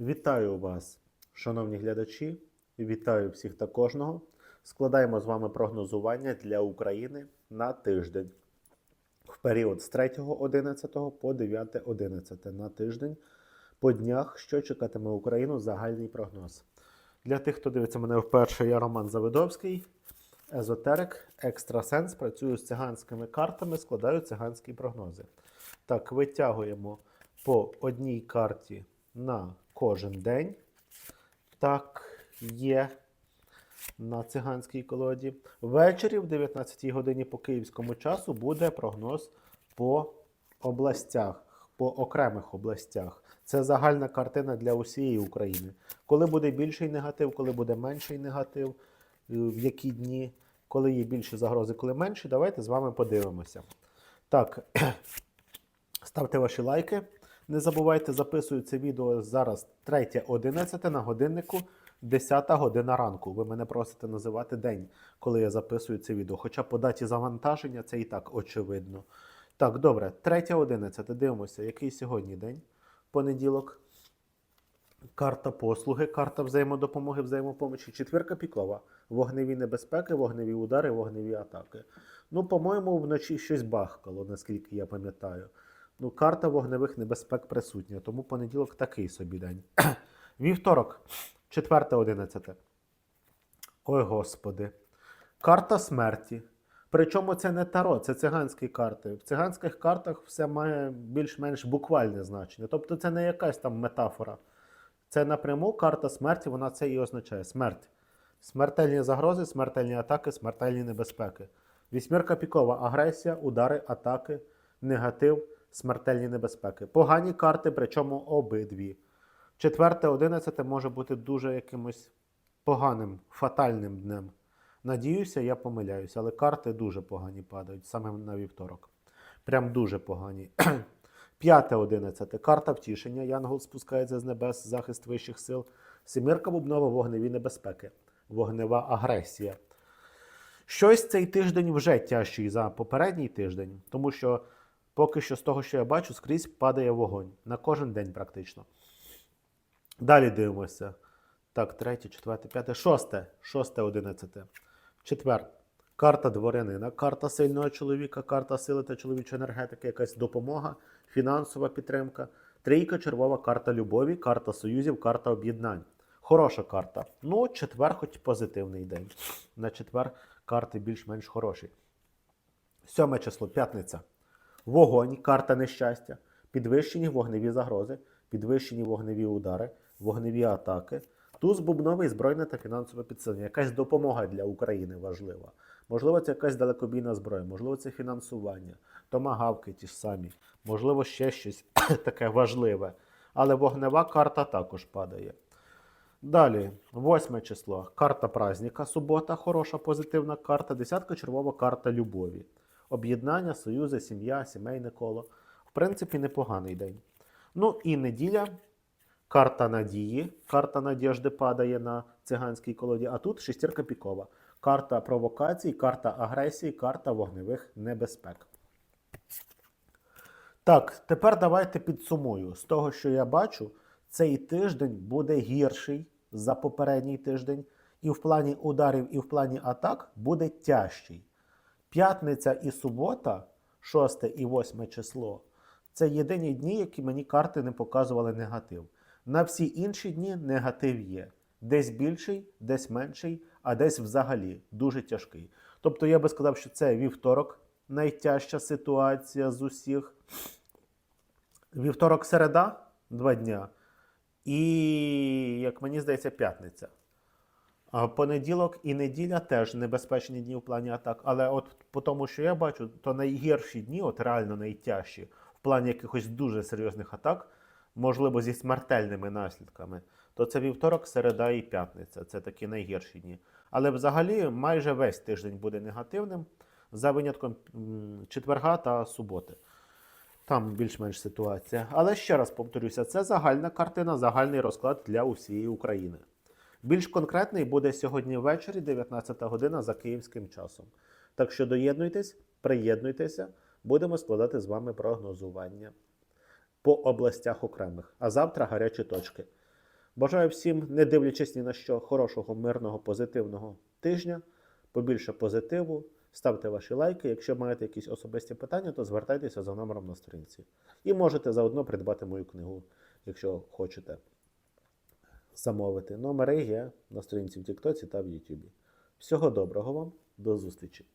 Вітаю вас, шановні глядачі. Вітаю всіх та кожного. Складаємо з вами прогнозування для України на тиждень. В період з 3.11 по 9.11 на тиждень. По днях, що чекатиме Україну, загальний прогноз. Для тих, хто дивиться мене вперше, я Роман Завидовський, езотерик, екстрасенс. Працюю з циганськими картами, складаю циганські прогнози. Так, витягуємо по одній карті на кожен день. Так, є на циганській колоді. Ввечері в 19 годині по київському часу буде прогноз по областях, по окремих областях. Це загальна картина для усієї України. Коли буде більший негатив, коли буде менший негатив, е, в які дні, коли є більші загрози, коли менші, давайте з вами подивимося. Так, ставте ваші лайки. Не забувайте, записую це відео зараз 3.11 на годиннику 10 година ранку. Ви мене просите називати день, коли я записую це відео. Хоча по даті завантаження це і так очевидно. Так, добре, 3.11. Дивимося, який сьогодні день? Понеділок. Карта послуги, карта взаємодопомоги, взаємопомочі. Четвірка піклова. Вогневі небезпеки, вогневі удари, вогневі атаки. Ну, по-моєму, вночі щось бахкало, наскільки я пам'ятаю. Ну, карта вогневих небезпек присутня, тому понеділок такий собі день. Вівторок, 4.11. Ой, господи. Карта смерті. Причому це не таро, це циганські карти. В циганських картах все має більш-менш буквальне значення. Тобто це не якась там метафора. Це напряму карта смерті, вона це і означає. Смерть. Смертельні загрози, смертельні атаки, смертельні небезпеки. Вісьмірка пікова, агресія, удари, атаки, негатив, смертельні небезпеки. Погані карти, причому обидві. Четверте, одинадцяте може бути дуже якимось поганим, фатальним днем. Надіюся, я помиляюся, але карти дуже погані падають саме на вівторок. Прям дуже погані. П'яте, одинадцяте. Карта втішення. Янгол спускається з небес, захист вищих сил. Семірка бубнова, вогневі небезпеки, вогнева агресія. Щось цей тиждень вже тяжчий за попередній тиждень, тому що поки що з того, що я бачу, скрізь падає вогонь. На кожен день практично. Далі дивимося. Так, третє, четверте, п'яте, шосте, шосте, одинадцяте. Четвер. Карта дворянина, карта сильного чоловіка, карта сили та чоловічої енергетики, якась допомога, фінансова підтримка. Трійка червова карта любові, карта союзів, карта об'єднань. Хороша карта. Ну, четвер, хоч позитивний день. На четвер карти більш-менш хороші. Сьоме число, п'ятниця. Вогонь, карта нещастя, підвищені вогневі загрози, підвищені вогневі удари, вогневі атаки. Туз бубновий збройне та фінансове підсилення. Якась допомога для України важлива. Можливо, це якась далекобійна зброя, можливо, це фінансування, томагавки ті ж самі, можливо, ще щось таке важливе. Але вогнева карта також падає. Далі, восьме число. Карта праздника, субота, хороша позитивна карта. Десятка червова карта любові. Об'єднання, союзи, сім'я, сімейне коло. В принципі, непоганий день. Ну і неділя. Карта надії. Карта надіжди падає на циганській колоді. А тут шестірка пікова. Карта провокацій, карта агресії, карта вогневих небезпек. Так, тепер давайте підсумую. З того, що я бачу, цей тиждень буде гірший за попередній тиждень. І в плані ударів, і в плані атак буде тяжчий. П'ятниця і субота, 6 і 8 число, це єдині дні, які мені карти не показували негатив. На всі інші дні негатив є. Десь більший, десь менший, а десь взагалі дуже тяжкий. Тобто я би сказав, що це вівторок найтяжча ситуація з усіх. Вівторок середа два дня. І, як мені здається, п'ятниця. Понеділок і неділя теж небезпечні дні в плані атак. Але от по тому, що я бачу, то найгірші дні, от реально найтяжчі, в плані якихось дуже серйозних атак, можливо, зі смертельними наслідками, то це вівторок, середа і п'ятниця. Це такі найгірші дні. Але взагалі майже весь тиждень буде негативним, за винятком четверга та суботи. Там більш-менш ситуація. Але ще раз повторюся, це загальна картина, загальний розклад для усієї України. Більш конкретний буде сьогодні ввечері, 19 година за київським часом. Так що доєднуйтесь, приєднуйтеся, будемо складати з вами прогнозування по областях окремих. А завтра гарячі точки. Бажаю всім, не дивлячись ні на що, хорошого, мирного, позитивного тижня, побільше позитиву. Ставте ваші лайки. Якщо маєте якісь особисті питання, то звертайтеся за номером на сторінці. І можете заодно придбати мою книгу, якщо хочете замовити. Номери є на сторінці в Тіктоці та в Ютубі. Всього доброго вам, до зустрічі!